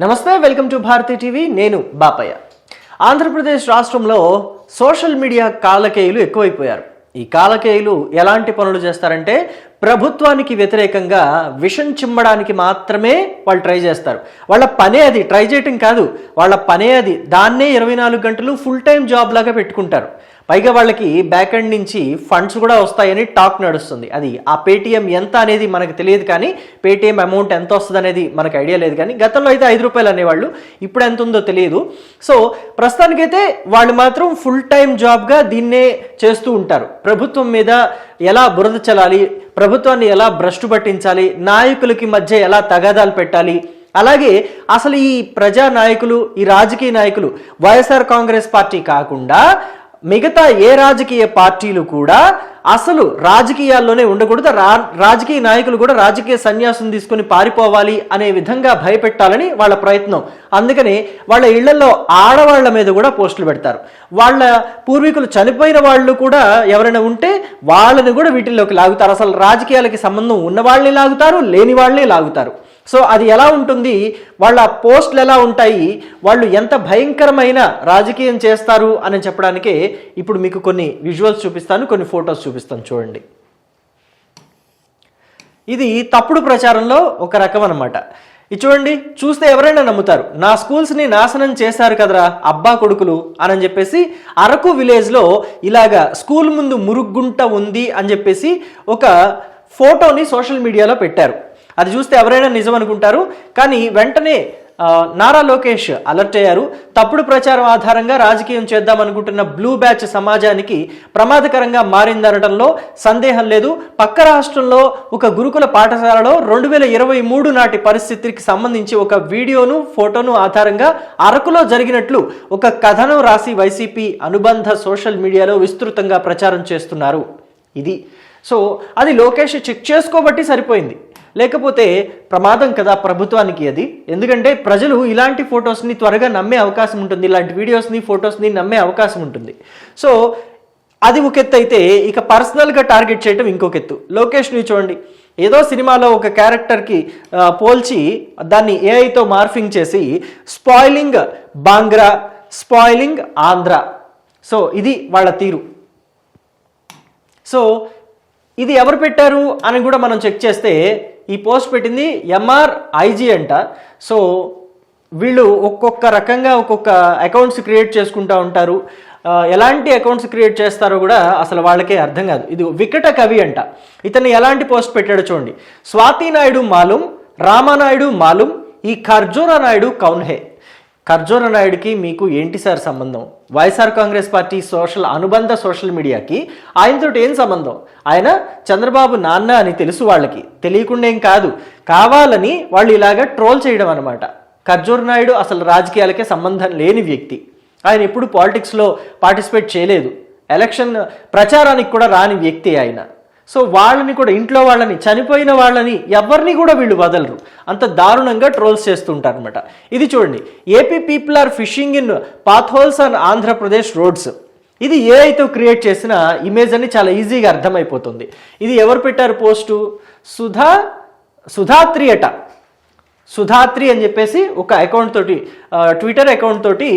నమస్తే welcome to Bharati TV. నేను బాపయ్య. ఆంధ్రప్రదేశ్ రాష్ట్రంలో సోషల్ మీడియా కాలకేయులు ఎక్కువైపోయారు. ఈ కాలకేయులు ఎలాంటి పనులు చేస్తారంటే ప్రభుత్వానికి వ్యతిరేకంగా విషం చిమ్మడానికి మాత్రమే వాళ్ళు ట్రై చేస్తారు. వాళ్ళ పనే అది ట్రై చేయటం కాదు. వాళ్ళ పనే అది. దాన్నే ఇరవై నాలుగు గంటలు ఫుల్ టైం జాబ్ లాగా పెట్టుకుంటారు. పైగా వాళ్ళకి బ్యాక్ ఎండ్ నుంచి ఫండ్స్ కూడా వస్తాయని టాక్ నడుస్తుంది. అది ఆ పేటీఎం ఎంత అనేది మనకు తెలియదు కానీ పేటీఎం అమౌంట్ ఎంత వస్తుంది అనేది మనకు ఐడియా లేదు కానీ గతంలో అయితే ఐదు రూపాయలు అనేవాళ్ళు ఇప్పుడు ఎంత ఉందో తెలియదు. సో ప్రస్తుతానికైతే వాళ్ళు మాత్రం ఫుల్ టైం జాబ్గా దీన్నే చేస్తూ ఉంటారు. ప్రభుత్వం మీద ఎలా బురద చల్లాలి ప్రభుత్వాన్ని ఎలా భ్రష్టు పట్టించాలి నాయకులకి మధ్య ఎలా తగాదాలు పెట్టాలి అలాగే అసలు ఈ ప్రజా నాయకులు ఈ రాజకీయ నాయకులు వైఎస్ఆర్ కాంగ్రెస్ పార్టీ కాకుండా మిగతా ఏ రాజకీయ పార్టీలు కూడా అసలు రాజకీయాల్లోనే ఉండకూడదు. రా రాజకీయ నాయకులు కూడా రాజకీయ సన్యాసం తీసుకుని పారిపోవాలి అనే విధంగా భయపెట్టాలని వాళ్ళ ప్రయత్నం. అందుకని వాళ్ళ ఇళ్ళలో ఆడవాళ్ళ మీద కూడా పోస్టులు పెడతారు. వాళ్ళ పూర్వీకులు చనిపోయిన వాళ్ళు కూడా ఎవరైనా ఉంటే వాళ్ళని కూడా వీటిల్లోకి లాగుతారు. అసలు రాజకీయాలకి సంబంధం ఉన్న వాళ్ళని లాగుతారు లేని వాళ్ళని లాగుతారు. సో అది ఎలా ఉంటుంది? వాళ్ళ పోస్టులు ఎలా ఉంటాయి? వాళ్ళు ఎంత భయంకరమైన రాజకీయం చేస్తారు? అని చెప్పడానికే ఇప్పుడు మీకు కొన్ని విజువల్స్ చూపిస్తాను కొన్ని ఫొటోస్ చూపిస్తాను చూడండి. ఇది తప్పుడు ప్రచారంలో ఒక రకం అనమాట ఇది చూడండి చూస్తే ఎవరైనా నమ్ముతారు. నా స్కూల్స్ని నాశనం చేశారు కదరా అబ్బా కొడుకులు అని చెప్పేసి అరకు విలేజ్లో ఇలాగా స్కూల్ ముందు మురుగుంట ఉంది అని చెప్పేసి ఒక ఫోటోని సోషల్ మీడియాలో పెట్టారు. అది చూస్తే ఎవరైనా నిజం అనుకుంటారు. కానీ వెంటనే నారా లోకేష్ అలర్ట్ అయ్యారు. తప్పుడు ప్రచారం ఆధారంగా రాజకీయం చేద్దాం అనుకుంటున్న బ్లూ బ్యాచ్ సమాజానికి ప్రమాదకరంగా మారిందనడంలో సందేహం లేదు. పక్క రాష్ట్రంలో ఒక గురుకుల పాఠశాలలో రెండు వేల ఇరవై మూడు నాటి పరిస్థితికి సంబంధించి ఒక వీడియోను ఫోటోను ఆధారంగా అరకులో జరిగినట్లు ఒక కథనం రాసి వైసీపీ అనుబంధ సోషల్ మీడియాలో విస్తృతంగా ప్రచారం చేస్తున్నారు. ఇది. సో అది లోకేష్ చెక్ చేసుకోబట్టి సరిపోయింది. లేకపోతే ప్రమాదం కదా ప్రభుత్వానికి అది. ఎందుకంటే ప్రజలు ఇలాంటి ఫొటోస్ని త్వరగా నమ్మే అవకాశం ఉంటుంది. ఇలాంటి వీడియోస్ని ఫొటోస్ని నమ్మే అవకాశం ఉంటుంది. సో అది ఒక ఎత్తు అయితే ఇక పర్సనల్గా టార్గెట్ చేయటం ఇంకొక ఎత్తు. లోకేష్ని చూడండి. ఏదో సినిమాలో ఒక క్యారెక్టర్కి పోల్చి దాన్ని ఏఐతో మార్ఫింగ్ చేసి స్పాయిలింగ్ బాంగ్రా స్పాయిలింగ్ ఆంధ్ర. సో ఇది వాళ్ళ తీరు. సో ఇది ఎవరు పెట్టారు అని కూడా మనం చెక్ చేస్తే ఈ పోస్ట్ పెట్టింది ఎంఆర్ ఐజీ అంట. సో వీళ్ళు ఒక్కొక్క రకంగా ఒక్కొక్క అకౌంట్స్ క్రియేట్ చేసుకుంటూ ఉంటారు. ఎలాంటి అకౌంట్స్ క్రియేట్ చేస్తారో కూడా అసలు వాళ్ళకే అర్థం కాదు. ఇది వికట కవి అంట. ఇతను ఎలాంటి పోస్ట్ పెట్టాడో చూడండి. స్వాతి నాయుడు మాలూం రామానాయుడు మాలూం ఈ ఖర్జూరా నాయుడు కౌన్హే. ఖర్జూర నాయుడికి మీకు ఏంటి సార్ సంబంధం? వైఎస్ఆర్ కాంగ్రెస్ పార్టీ సోషల్ అనుబంధ సోషల్ మీడియాకి ఆయనతో ఏం సంబంధం? ఆయన చంద్రబాబు నాన్న అని తెలుసు వాళ్ళకి. తెలియకుండా ఏం కాదు. కావాలని వాళ్ళు ఇలాగ ట్రోల్ చేయడం అనమాట ఖర్జూర్ నాయుడు అసలు రాజకీయాలకే సంబంధం లేని వ్యక్తి. ఆయన ఎప్పుడు పాలిటిక్స్లో పార్టిసిపేట్ చేయలేదు. ఎలక్షన్ ప్రచారానికి కూడా రాని వ్యక్తి ఆయన. సో వాళ్ళని కూడా ఇంట్లో వాళ్ళని చనిపోయిన వాళ్ళని ఎవరిని కూడా వీళ్ళు వదలరు. అంత దారుణంగా ట్రోల్స్ చేస్తుంటారు అనమాట ఇది చూడండి. AP people are fishing in potholes and Andhra Pradesh roads ఇది ఏఐతో క్రియేట్ చేసిన ఇమేజ్ అని చాలా ఈజీగా అర్థమైపోతుంది. ఇది ఎవరు పెట్టారు పోస్టు? సుధా సుధాత్రి అట. సుధాత్రి అని చెప్పేసి ఒక అకౌంట్ తోటి ట్విట్టర్ అకౌంట్ తోటి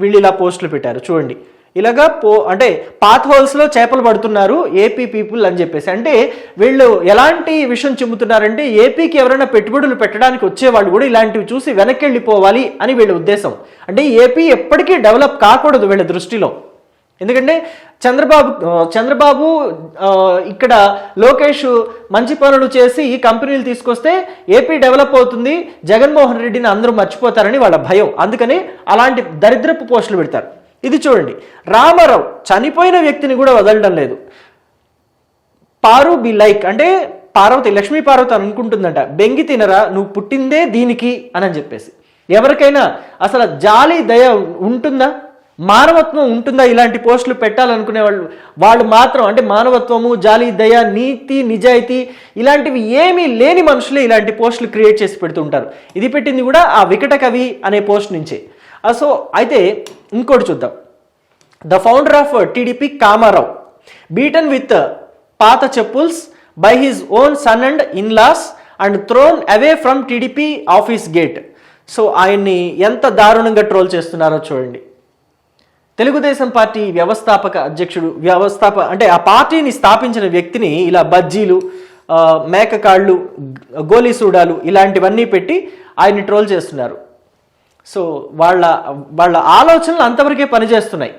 వీళ్ళు ఇలా పోస్టులు పెట్టారు. చూడండి. ఇలాగా పో అంటే పాత్ హోల్స్లో చేపలు పడుతున్నారు ఏపీ పీపుల్ అని చెప్పేసి. అంటే వీళ్ళు ఎలాంటి విషయం చెబుతున్నారంటే ఏపీకి ఎవరైనా పెట్టుబడులు పెట్టడానికి వచ్చేవాళ్ళు కూడా ఇలాంటివి చూసి వెనక్కి వెళ్ళిపోవాలి అని వీళ్ళ ఉద్దేశం. అంటే ఏపీ ఎప్పటికీ డెవలప్ కాకూడదు వీళ్ళ దృష్టిలో. ఎందుకంటే చంద్రబాబు చంద్రబాబు ఇక్కడ లోకేష్ మంచి పనులు చేసి ఈ కంపెనీలు తీసుకొస్తే ఏపీ డెవలప్ అవుతుంది జగన్మోహన్ రెడ్డిని అందరూ మర్చిపోతారని వాళ్ళ భయం. అందుకని అలాంటి దరిద్రపు పోస్టులు పెడతారు. ఇది చూడండి. రామారావు చనిపోయిన వ్యక్తిని కూడా వదలడం లేదు. పారు బి లైక్ అంటే పార్వతి లక్ష్మీ పార్వతి అని అనుకుంటుందంట. బెంగి తినరా నువ్వు పుట్టిందే దీనికి అని అని చెప్పేసి. ఎవరికైనా అసలు జాలి దయ ఉంటుందా? మానవత్వం ఉంటుందా? ఇలాంటి పోస్టులు పెట్టాలనుకునే వాళ్ళు వాళ్ళు మాత్రం అంటే మానవత్వము జాలి దయ నీతి నిజాయితీ ఇలాంటివి ఏమీ లేని మనుషులే ఇలాంటి పోస్టులు క్రియేట్ చేసి పెడుతుంటారు. ఇది పెట్టింది కూడా ఆ వికట కవి అనే పోస్ట్ నుంచే. Uh, సో అయితే ఇంకోటి చూద్దాం. The founder of TDP Kamarao beaten with పాత చెప్పుల్స్ by his own son and in-laws and thrown away from TDP office gate so ఆయన్ని ఎంత దారుణంగా ట్రోల్ చేస్తున్నారో చూడండి. తెలుగుదేశం పార్టీ వ్యవస్థాపక అధ్యక్షుడు వ్యవస్థాప అంటే ఆ పార్టీని స్థాపించిన వ్యక్తిని ఇలా బజ్జీలు మేక మేకకాళ్ళు గోలీ సూడాలు ఇలాంటివన్నీ పెట్టి ఆయన్ని ట్రోల్ చేస్తున్నారు. సో వాళ్ళ వాళ్ళ ఆలోచనలు అంతవరకే పనిచేస్తున్నాయి.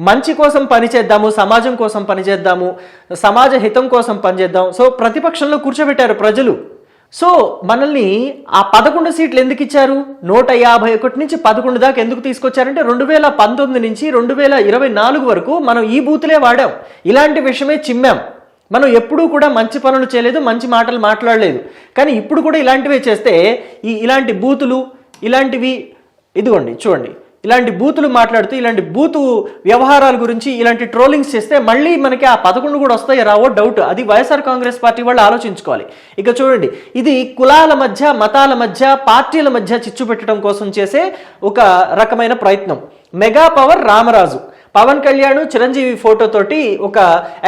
మంచి కోసం పనిచేద్దాము సమాజం కోసం పనిచేద్దాము సమాజ హితం కోసం పనిచేద్దాం సో ప్రతిపక్షంలో కూర్చోబెట్టారు ప్రజలు. సో మనల్ని ఆ పదకొండు సీట్లు ఎందుకు ఇచ్చారు? నూట యాభై ఒకటి నుంచి పదకొండు దాకా ఎందుకు తీసుకొచ్చారంటే రెండు వేల పంతొమ్మిది నుంచి రెండు వేల ఇరవై నాలుగు వరకు మనం ఈ బూతులే వాడాం. ఇలాంటి విషయమే చిమ్మాం. మనం ఎప్పుడూ కూడా మంచి పనులు చేయలేదు మంచి మాటలు మాట్లాడలేదు. కానీ ఇప్పుడు కూడా ఇలాంటివే చేస్తే ఈ ఇలాంటి బూతులు ఇలాంటివి ఇదిగోండి చూడండి. ఇలాంటి బూతులు మాట్లాడుతూ ఇలాంటి బూతు వ్యవహారాల గురించి ఇలాంటి ట్రోలింగ్స్ చేస్తే మళ్ళీ మనకి ఆ పదకొండు కూడా వస్తాయి రావో డౌట్. అది వైఎస్ఆర్ కాంగ్రెస్ పార్టీ వాళ్ళు ఆలోచించుకోవాలి. ఇక చూడండి ఇది కులాల మధ్య మతాల మధ్య పార్టీల మధ్య చిచ్చు పెట్టడం కోసం చేసే ఒక రకమైన ప్రయత్నం. Mega power Ramaraju. Pawan Kalyan Chiranjeevi ఫోటోతోటి ఒక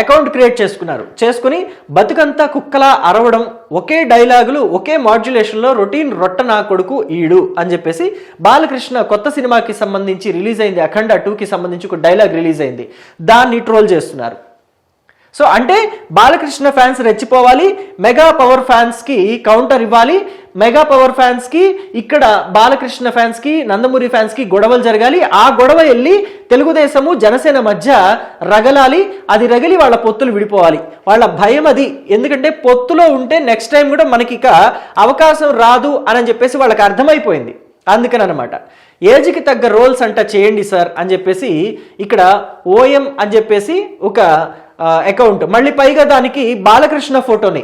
అకౌంట్ క్రియేట్ చేసుకున్నారు. చేసుకుని బతుకంతా కుక్కలా అరవడం ఒకే డైలాగులు ఒకే మాడ్యులేషన్లో రొటీన్ రొట్ట నా కొడుకు ఈడు అని చెప్పేసి బాలకృష్ణ కొత్త సినిమాకి సంబంధించి రిలీజ్ అయింది. అఖండ టూకి సంబంధించి ఒక డైలాగ్ రిలీజ్ అయింది. దాన్ని ట్రోల్ చేస్తున్నారు. సో అంటే బాలకృష్ణ ఫ్యాన్స్ రెచ్చిపోవాలి మెగా పవర్ ఫ్యాన్స్కి కౌంటర్ ఇవ్వాలి మెగా పవర్ ఫ్యాన్స్కి ఇక్కడ బాలకృష్ణ ఫ్యాన్స్కి నందమూరి ఫ్యాన్స్కి గొడవలు జరగాలి. ఆ గొడవ వెళ్ళి తెలుగుదేశము జనసేన మధ్య రగలాలి. అది రగిలి వాళ్ళ పొత్తులు విడిపోవాలి. వాళ్ళ భయం అది. ఎందుకంటే పొత్తులో ఉంటే నెక్స్ట్ టైం కూడా మనకి ఇక అవకాశం రాదు అని చెప్పేసి వాళ్ళకి అర్థమైపోయింది. అందుకని అనమాట ఏజ్కి తగ్గ రోల్స్ అంట చేయండి సార్ అని చెప్పేసి ఇక్కడ ఓఎం అని చెప్పేసి ఒక అకౌంట్ మళ్ళీ పైగా దానికి బాలకృష్ణ ఫోటోని.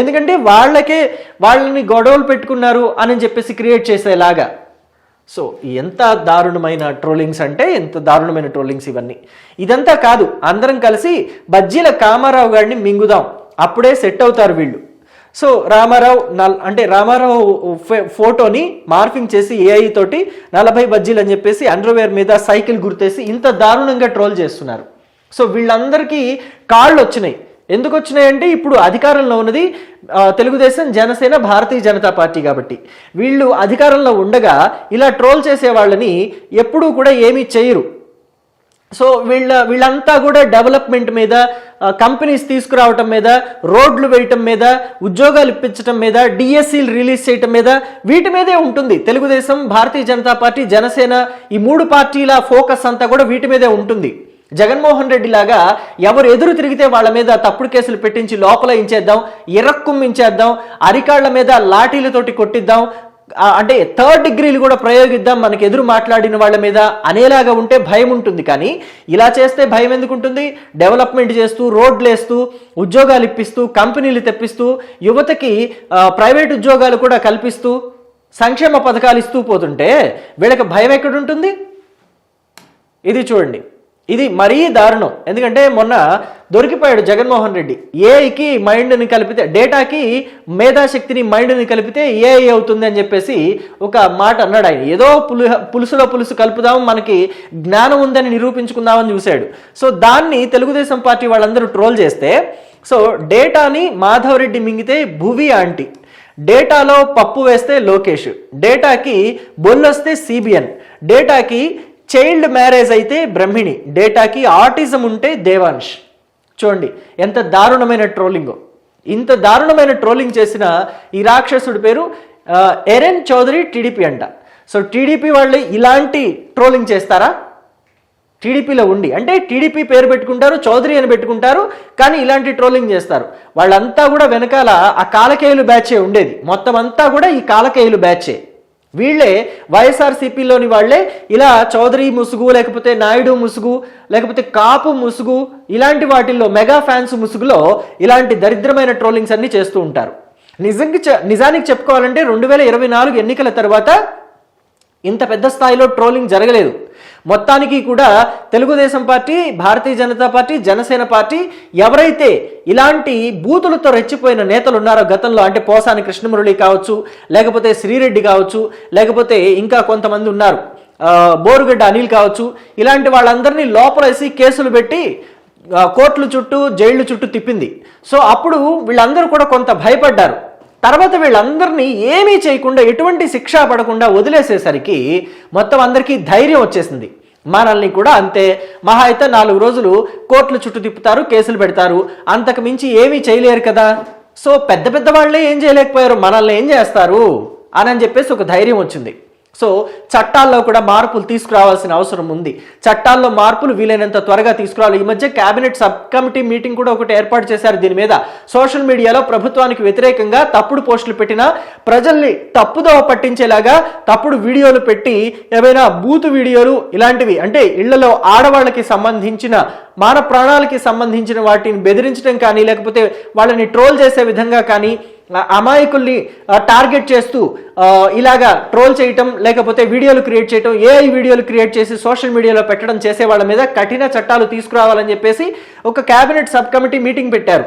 ఎందుకంటే వాళ్ళకే వాళ్ళని గొడవలు పెట్టుకున్నారు అని చెప్పేసి క్రియేట్ చేసేలాగా. సో ఎంత దారుణమైన ట్రోలింగ్స్ అంటే ఎంత దారుణమైన ట్రోలింగ్స్ ఇవన్నీ. ఇదంతా కాదు అందరం కలిసి బజ్జీల కామారావు గారిని మింగుదాం. అప్పుడే సెట్ అవుతారు వీళ్ళు. సో రామారావు నల్ అంటే రామారావు ఫోటోని మార్ఫింగ్ చేసి ఏఐ తోటి నలభై బజ్జీలు అని చెప్పేసి అండర్వేర్ మీద సైకిల్ గుర్తేసి ఇంత దారుణంగా ట్రోల్ చేస్తున్నారు. సో వీళ్ళందరికీ కాళ్ళు వచ్చినాయి ఎందుకు వచ్చినాయంటే ఇప్పుడు అధికారంలో ఉన్నది తెలుగుదేశం జనసేన భారతీయ జనతా పార్టీ కాబట్టి. వీళ్ళు అధికారంలో ఉండగా ఇలా ట్రోల్ చేసే వాళ్ళని ఎప్పుడూ కూడా ఏమీ చేయరు. సో వీళ్ళ వీళ్ళంతా కూడా డెవలప్మెంట్ మీద కంపెనీస్ తీసుకురావటం మీద రోడ్లు వేయటం మీద ఉద్యోగాలు ఇప్పించటం మీద డిఎస్సీలు రిలీజ్ చేయటం మీద వీటి మీదే ఉంటుంది. తెలుగుదేశం భారతీయ జనతా పార్టీ జనసేన ఈ మూడు పార్టీల ఫోకస్ అంతా కూడా వీటి మీదే ఉంటుంది. జగన్మోహన్ రెడ్డి లాగా ఎవరు ఎదురు తిరిగితే వాళ్ళ మీద తప్పుడు కేసులు పెట్టించి లోపల ఇంచేద్దాం ఇరక్కుమ్మించేద్దాం అరికాళ్ళ మీద లాఠీలతోటి కొట్టిద్దాం అంటే థర్డ్ డిగ్రీలు కూడా ప్రయోగిద్దాం మనకి ఎదురు మాట్లాడిన వాళ్ళ మీద అనేలాగా ఉంటే భయం ఉంటుంది. కానీ ఇలా చేస్తే భయం ఎందుకు ఉంటుంది? డెవలప్మెంట్ చేస్తూ రోడ్లు వేస్తూ ఉద్యోగాలు ఇప్పిస్తూ కంపెనీలు తెప్పిస్తూ యువతకి ప్రైవేట్ ఉద్యోగాలు కూడా కల్పిస్తూ సంక్షేమ పథకాలు ఇస్తూ పోతుంటే వీళ్ళకి భయం ఎక్కడుంటుంది ఇది చూడండి. ఇది మరీ దారుణం. ఎందుకంటే మొన్న దొరికిపోయాడు జగన్మోహన్ రెడ్డి. ఏఐకి మైండ్ని కలిపితే డేటాకి మేధాశక్తిని మైండ్ని కలిపితే ఏఐ అవుతుంది అని చెప్పేసి ఒక మాట అన్నాడు ఆయన. ఏదో పులు పులుసులో పులుసు కలుపుదాం మనకి జ్ఞానం ఉందని నిరూపించుకుందామని చూశాడు. సో దాన్ని తెలుగుదేశం పార్టీ వాళ్ళందరూ ట్రోల్ చేస్తే సో డేటాని మాధవరెడ్డి మింగితే భువి ఆంటీ. డేటాలో పప్పు వేస్తే లోకేష్. డేటాకి బొల్లొస్తే సిబిఎన్ డేటాకి చైల్డ్ మ్యారేజ్ అయితే బ్రహ్మిణి. డేటాకి ఆటిజం ఉంటే దేవాన్ష్ చూడండి ఎంత దారుణమైన ట్రోలింగో. ఇంత దారుణమైన ట్రోలింగ్ చేసిన ఈ రాక్షసుడి పేరు ఎరెన్ చౌదరి టీడీపీ అంట. సో టీడీపీ వాళ్ళు ఇలాంటి ట్రోలింగ్ చేస్తారా? టీడీపీలో ఉండి. అంటే టీడీపీ పేరు పెట్టుకుంటారు చౌదరి అని పెట్టుకుంటారు కానీ ఇలాంటి ట్రోలింగ్ చేస్తారు. వాళ్ళంతా కూడా వెనకాల ఆ కాలకేయులు బ్యాచే ఉండేది. మొత్తం అంతా కూడా ఈ కాలకేయులు బ్యాచే. వీళ్ళే వైఎస్ఆర్సీపీలోని వాళ్ళే. ఇలా చౌదరి ముసుగు లేకపోతే నాయుడు ముసుగు లేకపోతే కాపు ముసుగు ఇలాంటి వాటిల్లో మెగా ఫ్యాన్స్ ముసుగులో ఇలాంటి దరిద్రమైన ట్రోలింగ్స్ అన్ని చేస్తూ ఉంటారు. నిజంగా నిజానికి చెప్పుకోవాలంటే రెండు వేల ఇరవై నాలుగు ఎన్నికల తర్వాత ఇంత పెద్ద స్థాయిలో ట్రోలింగ్ జరగలేదు. మొత్తానికి కూడా Telugu Desam party Bharatiya Janata party Jana Sena party ఎవరైతే ఇలాంటి బూతులతో రెచ్చిపోయిన నేతలు ఉన్నారో గతంలో అంటే పోసాని కృష్ణమురళి కావచ్చు లేకపోతే శ్రీరెడ్డి కావచ్చు లేకపోతే ఇంకా కొంతమంది ఉన్నారు బోరుగడ్డ అనిల్ కావచ్చు ఇలాంటి వాళ్ళందరినీ లోపలేసి కేసులు పెట్టి కోర్టుల చుట్టూ జైళ్ళు చుట్టూ తిప్పింది. సో అప్పుడు వీళ్ళందరూ కూడా కొంత భయపడ్డారు. తర్వాత వీళ్ళందరినీ ఏమీ చేయకుండా ఎటువంటి శిక్ష పడకుండా వదిలేసేసరికి మొత్తం అందరికీ ధైర్యం వచ్చేసింది. మనల్ని కూడా అంతే. మహా అయితే నాలుగు రోజులు కోర్టులు చుట్టూ తిప్పుతారు కేసులు పెడతారు. అంతకు మించి ఏమీ చేయలేరు కదా. సో పెద్ద పెద్ద వాళ్ళే ఏం చేయలేకపోయారు? మనల్ని ఏం చేస్తారు? అని అని చెప్పేసి ఒక ధైర్యం వచ్చింది. సో చట్టాల్లో కూడా మార్పులు తీసుకురావాల్సిన అవసరం ఉంది. చట్టాల్లో మార్పులు వీలైనంత త్వరగా తీసుకురావాలి. ఈ మధ్య కేబినెట్ సబ్ కమిటీ మీటింగ్ కూడా ఒకటి ఏర్పాటు చేశారు దీని మీద. సోషల్ మీడియాలో ప్రభుత్వానికి వ్యతిరేకంగా తప్పుడు పోస్టులు పెట్టినా ప్రజల్ని తప్పుదోవ పట్టించేలాగా తప్పుడు వీడియోలు పెట్టి ఏమైనా బూతు వీడియోలు ఇలాంటివి అంటే ఇళ్ళలో ఆడవాళ్ళకి సంబంధించిన మాన ప్రాణాలకి సంబంధించిన వాటిని బెదిరించడం కానీ లేకపోతే వాళ్ళని ట్రోల్ చేసే విధంగా కానీ అమాయకుల్ని టార్గెట్ చేస్తూ ఇలాగా ట్రోల్ చేయటం లేకపోతే వీడియోలు క్రియేట్ చేయటం ఏఐ వీడియోలు క్రియేట్ చేసి సోషల్ మీడియాలో పెట్టడం చేసే వాళ్ళ మీద కఠిన చట్టాలు తీసుకురావాలని చెప్పేసి ఒక కేబినెట్ సబ్ కమిటీ మీటింగ్ పెట్టారు.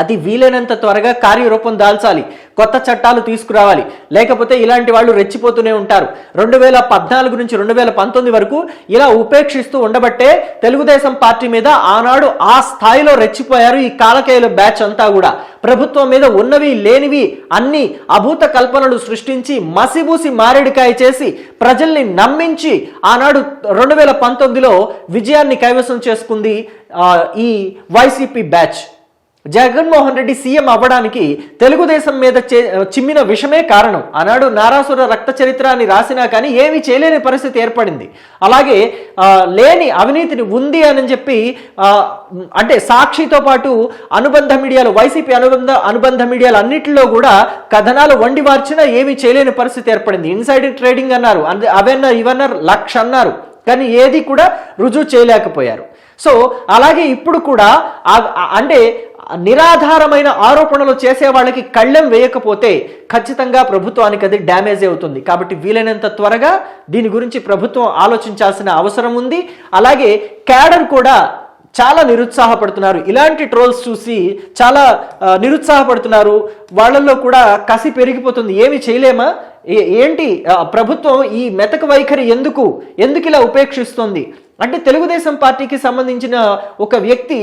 అది వీలైనంత త్వరగా కార్యరూపం దాల్చాలి కొత్త చట్టాలు తీసుకురావాలి. లేకపోతే ఇలాంటి వాళ్ళు రెచ్చిపోతూనే ఉంటారు. రెండు వేల పద్నాలుగు నుంచి రెండు వేల పంతొమ్మిది వరకు ఇలా ఉపేక్షిస్తూ ఉండబట్టే తెలుగుదేశం పార్టీ మీద ఆనాడు ఆ స్థాయిలో రెచ్చిపోయారు ఈ కాలకేయుల బ్యాచ్ అంతా కూడా. ప్రభుత్వం మీద ఉన్నవి లేనివి అన్ని అభూత కల్పనలు సృష్టించి మసిబూసి మారేడికాయ చేసి ప్రజల్ని నమ్మించి ఆనాడు రెండు వేల పంతొమ్మిదిలో విజయాన్ని కైవసం చేసుకుంది ఈ YCP batch. Jaganmohan Reddy CM అవ్వడానికి తెలుగుదేశం మీద చిమ్మిన విషమే కారణం. ఆనాడు నారాసుర రక్త చరిత్ర అని రాసినా కానీ ఏమీ చేయలేని పరిస్థితి ఏర్పడింది. అలాగే లేని అవినీతిని ఉంది అని చెప్పి అంటే సాక్షితో పాటు అనుబంధ మీడియాలు వైసీపీ అనుబంధ అనుబంధ మీడియాలు అన్నిటిలో కూడా కథనాలు వండి వార్చినా ఏమీ చేయలేని పరిస్థితి ఏర్పడింది. ఇన్సైడ్ ట్రేడింగ్ అన్నారు. అంద- అవన్నారు ఇవన్నారు లక్ష అన్నారు. కానీ ఏది కూడా రుజువు చేయలేకపోయారు. సో అలాగే ఇప్పుడు కూడా అంటే నిరాధారమైన ఆరోపణలు చేసే వాళ్ళకి కళ్ళెం వేయకపోతే ఖచ్చితంగా ప్రభుత్వానికి అది డ్యామేజ్ అవుతుంది. కాబట్టి వీలైనంత త్వరగా దీని గురించి ప్రభుత్వం ఆలోచించాల్సిన అవసరం ఉంది. అలాగే క్యాడర్ కూడా చాలా నిరుత్సాహపడుతున్నారు. ఇలాంటి ట్రోల్స్ చూసి చాలా నిరుత్సాహపడుతున్నారు. వాళ్ళల్లో కూడా కసి పెరిగిపోతుంది. ఏమి చేయలేమా? ఏంటి ప్రభుత్వం ఈ మెతక వైఖరి ఎందుకు? ఎందుకు ఇలా ఉపేక్షిస్తుంది? అంటే తెలుగుదేశం పార్టీకి సంబంధించిన ఒక వ్యక్తి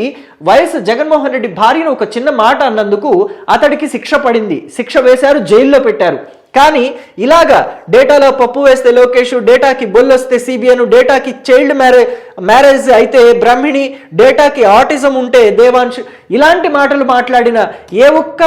వైఎస్ జగన్మోహన్ రెడ్డి భార్యను ఒక చిన్న మాట అన్నందుకు అతడికి శిక్ష పడింది. శిక్ష వేశారు జైల్లో పెట్టారు. కానీ ఇలాగా డేటాలో పప్పు వేస్తే లోకేష్ డేటాకి బొల్లొస్తే సిబిఎన్ డేటాకి చైల్డ్ మ్యారేజ్ మ్యారేజ్ అయితే బ్రహ్మిణి డేటాకి ఆటిజం ఉంటే దేవాంశ్ ఇలాంటి మాటలు మాట్లాడిన ఏ ఒక్క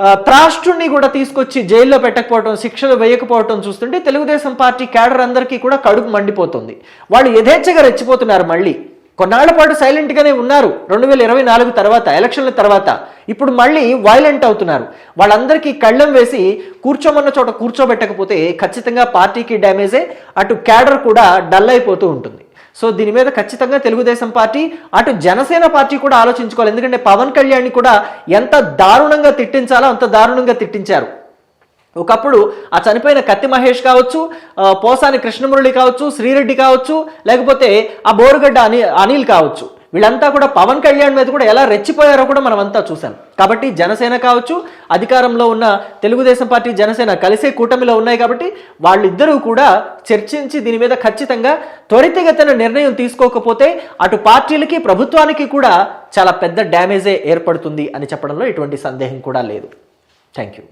ఆ, త్రాష్ట్రుణ్ణి కూడా తీసుకొచ్చి జైల్లో పెట్టకపోవటం శిక్షలు వేయకపోవటం చూస్తుంటే తెలుగుదేశం పార్టీ క్యాడర్ అందరికీ కూడా కడుపు మండిపోతుంది. వాళ్ళు యథేచ్ఛగా రెచ్చిపోతున్నారు మళ్ళీ. కొన్నాళ్ళ పాటు సైలెంట్గానే ఉన్నారు. రెండు వేల ఇరవై నాలుగు తర్వాత ఎలక్షన్ల తర్వాత. ఇప్పుడు మళ్ళీ వైలెంట్ అవుతున్నారు. వాళ్ళందరికీ కళ్ళెం వేసి కూర్చోమన్న చోట కూర్చోబెట్టకపోతే ఖచ్చితంగా పార్టీకి డ్యామేజే అటు క్యాడర్ కూడా డల్ అయిపోతూ ఉంటుంది. సో దీని మీద ఖచ్చితంగా తెలుగుదేశం పార్టీ అటు జనసేన పార్టీ కూడా ఆలోచించుకోవాలి. ఎందుకంటే పవన్ కళ్యాణ్ని కూడా ఎంత దారుణంగా తిట్టించాలో అంత దారుణంగా తిట్టించారు. ఒకప్పుడు ఆ చనిపోయిన కత్తి మహేష్ కావచ్చు పోసాని కృష్ణమురళి కావచ్చు శ్రీరెడ్డి కావచ్చు లేకపోతే ఆ బోరుగడ్డ అని అనిల్ కావచ్చు. వీళ్ళంతా కూడా పవన్ కళ్యాణ్ మీద కూడా ఎలా రెచ్చిపోయారో కూడా మనం అంతా చూసాం కాబట్టి జనసేన కావచ్చు అధికారంలో ఉన్న తెలుగుదేశం పార్టీ జనసేన కలిసే కూటమిలో ఉన్నాయి కాబట్టి వాళ్ళిద్దరూ కూడా చర్చించి దీని మీద ఖచ్చితంగా త్వరితగతిన నిర్ణయం తీసుకోకపోతే అటు పార్టీలకి ప్రభుత్వానికి కూడా చాలా పెద్ద డ్యామేజే ఏర్పడుతుంది అని చెప్పడంలో ఎటువంటి సందేహం కూడా లేదు. Thank you.